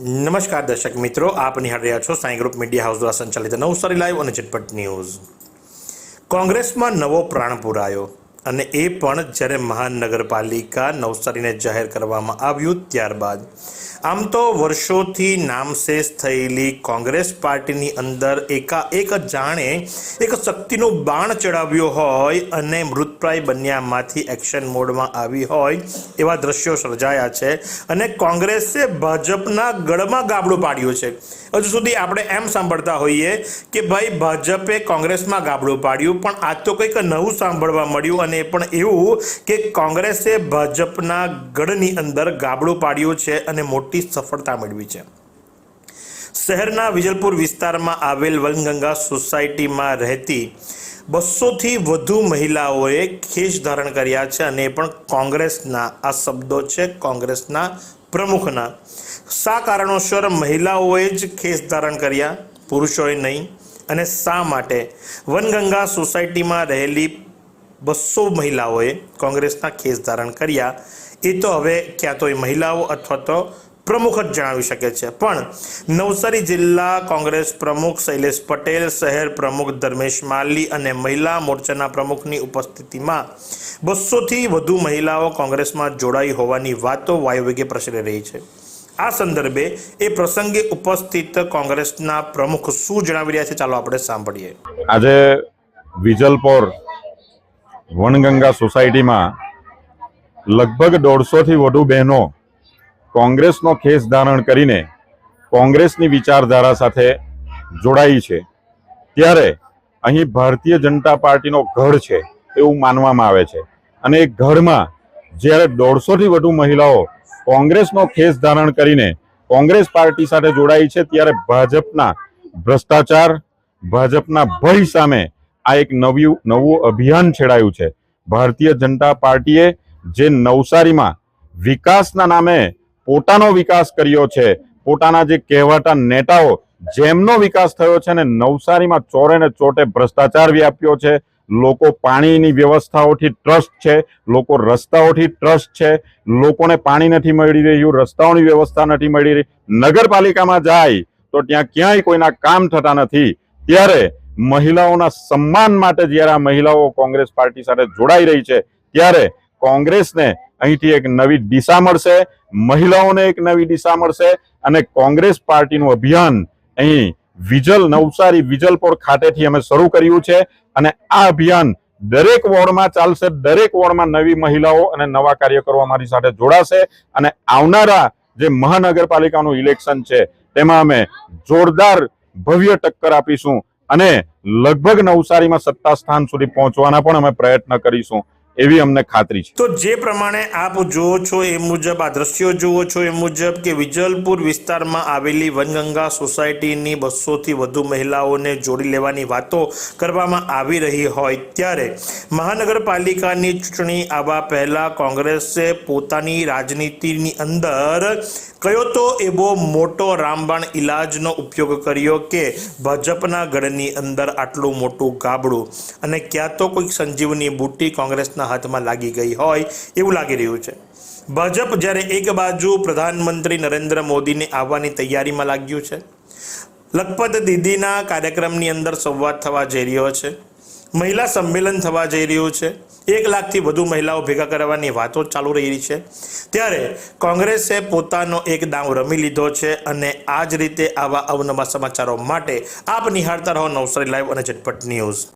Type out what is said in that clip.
નમસ્કાર દર્શક મિત્રો, આપ નિહાળ રહ્યા છો સાંઈ ગ્રુપ મીડિયા હાઉસ દ્વારા સંચાલિત નવસારી લાઈવ અને ઝટપટ ન્યૂઝ. કોંગ્રેસમાં નવો પ્રાણ પુરાયો. અને એ પણ જ્યારે મહાનગરપાલિકા નવસારીને જાહેર કરવામાં આવ્યું ત્યારબાદ. આમ તો વર્ષોથી નામશેષ થયેલી કોંગ્રેસ પાર્ટીની અંદર એકાએક જાણે એક શક્તિનું બાણ ચડાવ્યો હોય અને મૃતપ્રાય બન્યામાંથી એક્શન મોડમાં આવી હોય એવા દ્રશ્યો સર્જાયા છે અને કોંગ્રેસે ભાજપના ગળમાં ગાબડું પાડ્યું છે. હજુ સુધી આપણે એમ સાંભળતા હોઈએ કે ભાઈ ભાજપે કોંગ્રેસમાં ગાબડું પાડ્યું પણ આ તો કંઈક નવું સાંભળવા મળ્યું અને એ પણ એવું કે કોંગ્રેસે ભાજપના ગઢની અંદર ગાબડું પાડ્યું છે અને મોટી સફળતા મેળવી છે. શહેરના વિજલપુર વિસ્તારમાં આવેલ વનગંગા સોસાયટીમાં રહેતી બસોથી વધુ મહિલાઓએ ખેસ ધારણ કર્યા છે અને પણ કોંગ્રેસના, આ શબ્દો છે કોંગ્રેસના પ્રમુખના. શા કારણોસર મહિલાઓએ જ ખેસ ધારણ કર્યા? પુરુષોએ નહીં. અને શા માટે? વનગંગા સોસાયટીમાં રહેલી બસો મહિલાઓએ કોંગ્રેસના ખેસ ધારણ કર્યા. એ તો હવે ક્યાં તો એ મહિલાઓ અથવા તો પ્રમુખ જ જણાવી શકે છે. પણ નવસારી જિલ્લા કોંગ્રેસ પ્રમુખ શૈલેષ પટેલ, શહેર પ્રમુખ ધર્મેશ માલી અને મહિલા મોરચાના પ્રમુખની ઉપસ્થિતિમાં બસોથી વધુ મહિલાઓ કોંગ્રેસમાં જોડાઈ હોવાની વાતો વાયુવેગે પ્રસરી રહી છે. આ સંદર્ભે એ પ્રસંગે ઉપસ્થિત કોંગ્રેસના પ્રમુખ શું જણાવી રહ્યા છે ચાલો આપણે સાંભળીએ. આજે વિજલપોર વનગંગા સોસાયટીમાં લગભગ દોઢસોથી વધુ બહેનો કોંગ્રેસનો ખેસ ધારણ કરીને કોંગ્રેસની વિચારધારા સાથે જોડાઈ છે. ત્યારે અહીં ભારતીય જનતા પાર્ટીનો ગઢ છે એવું માનવામાં આવે છે. અને એ ગઢમાં જ્યારે દોઢસોથી વધુ મહિલાઓ કોંગ્રેસનો ખેસ ધારણ કરીને કોંગ્રેસ પાર્ટી સાથે જોડાઈ છે, ત્યારે ભાજપના ભ્રષ્ટાચાર, ભાજપના ભય સામે આ એક નવું નવું અભિયાન છેડાયું છે. ભારતીય જનતા પાર્ટીએ જે નવસારીમાં વિકાસના નામે પોતાનો વિકાસ કર્યો છે, પોતાના જે કહેવાતા નેતાઓ, જેમનો વિકાસ થયો છે ને નવસારીમાં ચોરે ને ચોટે ભ્રષ્ટાચાર વ્યાપ્યો છે, લોકો પાણીની વ્યવસ્થાઓથી ટ્રસ્ટ છે, લોકો રસ્તાઓથી ટ્રસ્ટ છે, લોકોને પાણી નથી મળી રહ્યું, રસ્તાઓની વ્યવસ્થા નથી મળી રહી. નગરપાલિકામાં જાય તો ત્યાં ક્યાંય કોઈના કામ થતા નથી. ત્યારે મહિલાઓના સન્માન માટે જ્યારે આ મહિલાઓ કોંગ્રેસ પાર્ટી સાથે જોડાઈ રહી છે, ત્યારે કોંગ્રેસને અહીંથી એક નવી દિશા મળશે, મહિલાઓને એક નવી દિશા મળશે અને કોંગ્રેસ પાર્ટીનું અભિયાન અહીં વિજલ, નવસારી વિજલપોર ખાતેથી અમે શરૂ કર્યું છે અને આ અભિયાન દરેક વોર્ડમાં ચાલશે, દરેક વોર્ડમાં નવી મહિલાઓ અને નવા કાર્યકરો અમારી સાથે જોડાશે અને આવનારા જે મહાનગરપાલિકાનું ઇલેક્શન છે, તેમાં અમે જોરદાર ભવ્ય ટક્કર આપીશું. અને લગભગ નવસારીમાં સત્તા સ્થાન સુધી પહોંચવાના પણ અમે પ્રયત્ન કરીશું. એવી અમને ખાતરી છે. તો જે પ્રમાણે આપ જુઓ છો એ મુજબ, આ દ્રશ્યો જુઓ છો એ મુજબ કે વિજલપુર વિસ્તારમાં આવેલી વનગંગા સોસાયટીની બસોથી વધુ મહિલાઓને જોડી લેવાની વાતો કરવામાં આવી રહી હોય ત્યારે મહાનગરપાલિકાની ચૂંટણી આવવા પહેલા કોંગ્રેસે પોતાની રાજનીતિની અંદર કયો તો એવો મોટો રામબાણ ઇલાજનો ઉપયોગ કર્યો કે ભાજપના ગઢની અંદર આટલું મોટું ગાબડું? અને ક્યાં તો કોઈક સંજીવની બુટ્ટી કોંગ્રેસના હાથમાં લાગી ગઈ હોય એવું લાગી રહ્યું છે. ભાજપ જ્યારે એક બાજુ પ્રધાનમંત્રી નરેન્દ્ર મોદીને આવવાની તૈયારીમાં લાગ્યું છે. લખપત દીદીના કાર્યક્રમની અંદર સંવાદ થવા જઈ રહ્યો છે. મહિલા સંમેલન થવા જઈ રહ્યું છે. એક લાખથી વધુ મહિલાઓ ભેગા કરવાની વાતો ચાલુ રહી છે. ત્યારે કોંગ્રેસે પોતાનો એક દાવ રમી લીધો છે અને આ જ રીતે આવા અવનવા સમાચારો માટે આપ નિહાળતા રહો નવસારી લાઈવ અને ઝટપટ ન્યૂઝ.